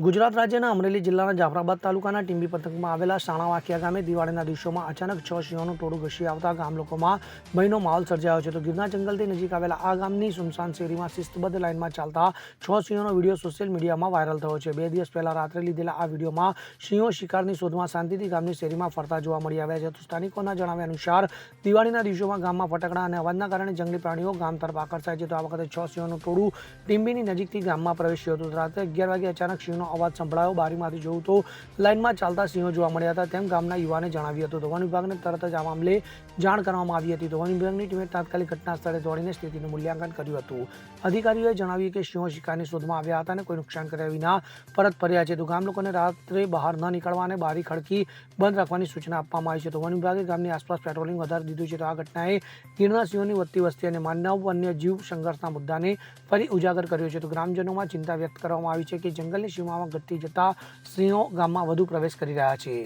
ગુજરાત રાજ્યના અમરેલી જિલ્લાના જાફરાબાદ તાલુકાના ટીંબી પંથકમાં આવેલા સાણાવાકિયા ગામે દિવાળીના દિવસોમાં અચાનક છ સિંહોનું ટોળું ઘસી આવતા ગામ લોકોમાં ભયનો માહોલ સર્જાયો છે. તો ગીરના જંગલથી નજીક આવેલા આ ગામની સુમસાન શેરીમાં શિસ્તબદ્ધ લાઇનમાં ચાલતા છ સિંહોનો વીડિયો સોશિયલ મીડિયામાં વાયરલ થયો છે. બે દિવસ પહેલા રાત્રે લીધેલા આ વિડીયોમાં સિંહો શિકારની શોધમાં શાંતિથી ગામની શેરીમાં ફરતા જોવા મળી આવ્યા છે. તો સ્થાનિકોના જણાવ્યા અનુસાર, દિવાળીના દિવસોમાં ગામમાં ફટાકડા અને અવાજના કારણે જંગલી પ્રાણીઓ ગામ તરફ આકર્ષાય છે. તો આ વખતે છ સિંહોનું ટોળું ટીંબીની નજીકથી ગામમાં પ્રવેશ્યું હતું. રાત્રે અગિયાર વાગે અચાનક સિંહનો અવાજ સંભળાયો. બારીમાંથી જોયું તો લાઇનમાં ચાલતા સિંહો જોવા મળ્યા હતા. તેમ ગામના યુવાને જણાવ્યું હતું. વન વિભાગને તરત જ આ મામલે જાણ કરવામાં આવી હતી. તો વન વિભાગની ટીમે તાત્કાલિક ઘટના સ્થળે દોડીને સ્થિતિનું મૂલ્યાંકન કર્યું હતું. અધિકારીઓએ જણાવ્યું કે સિંહો શિકારની શોધમાં આવ્યા હતા અને કોઈ નુકસાન કર્યા વિના પરત ફર્યા છે. તો ગામ લોકોને રાત્રે બહાર ન નીકળવા અને બારી ખડકી બંધ રાખવાની સૂચના આપવામાં આવી છે. તો વન વિભાગે ગામની આસપાસ પેટ્રોલિંગ વધારી દીધું છે. તો આ ઘટનાએ ગીરના સિંહોની વધતી વસ્તી અને માનવ વન્ય જીવ સંઘર્ષના મુદ્દાને ફરી ઉજાગર કર્યો છે. તો ગ્રામજનોમાં ચિંતા વ્યક્ત કરવામાં આવી છે કે જંગલની સીમામાં ઘટતી જતા સિંહો ગામમાં વધુ પ્રવેશ કરી રહ્યા છે.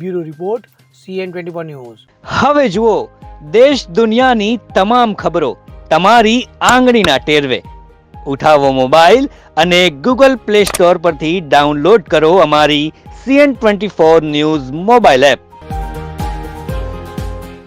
Bureau report CN twenty news. હવે જુઓ, દેશ દુનિયાની તમામ ખબરો તમારી આંગળીના ટેરવે. ઉઠાવો મોબાઈલ અને ગૂગલ પ્લે સ્ટોર પરથી ડાઉનલોડ કરો અમારી CN twenty four news mobile app.